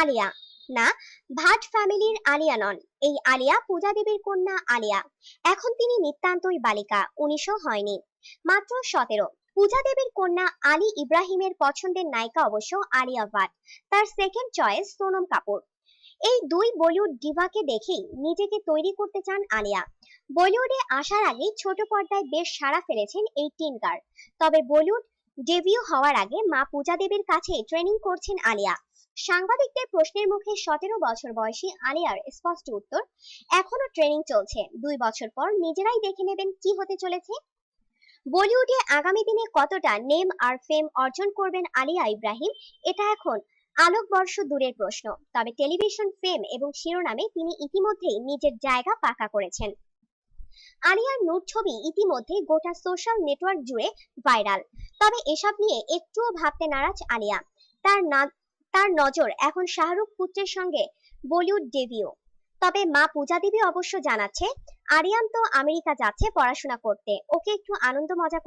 আলিয়া। না, ভাট ফ্যামিলির আলিয়া নন। এই আলিয়া পূজা দেবীর কন্যা আলিয়া। এখন তিনি নিতান্তই বালিকা, উনিশও হয়নি। মাত্র সতেরো। পূজা দেবীর কন্যা আলী ইব্রাহিমের পছন্দের নায়িকা অবশ্য আলিয়া ভাট। তার সেকেন্ড চয়েস সোনম কাপুর। এই দুই বলিউড ডিভাকে দেখেই নিজেকে তৈরি করতে চান আলিয়া। বলিউডে আসার আগেই ছোট পর্দায় বেশ সাড়া ফেলেছেন এই টিনকার তবে বলিউড ডেবিউ হওয়ার আগে মা পূজা দেবীর কাছে ট্রেনিং করছেন আলিয়া। সাংবাদিকদের প্রশ্নের মুখে সতেরো বছর বয়সী আলিয়ার স্পষ্ট উত্তর, এখনও ট্রেনিং চলছে। দুই বছর পর নিজেরাই দেখে নেবেন কি হতে চলেছে। বলিউডে আগামী দিনে কতটা নেম আর ফেম অর্জন করবেন আলিয়া ইব্রাহিম, এটা এখন আলোকবর্ষ দূরের প্রশ্ন। তবে টেলিভিশন ফেম এবং শিরোনামে তিনি ইতিমধ্যেই নিজের জায়গা পাকা করেছেন। আলিয়ার নূর ছবি ইতিমধ্যে গোটা সোশ্যাল নেটওয়ার্ক জুড়ে ভাইরাল তবে এসব নিয়ে একটুও ভাবতে নারাজ আলিয়া। তার তার নজর এখন শাহরুখ পুত্রের সঙ্গে বলিউড ডেবিউ। তবে মা পূজা দেবী অবশ্য জানাচ্ছে, আরিয়ান তো আমেরিকা যাচ্ছে পড়াশোনা করতে। ওকে একটু আনন্দ মজা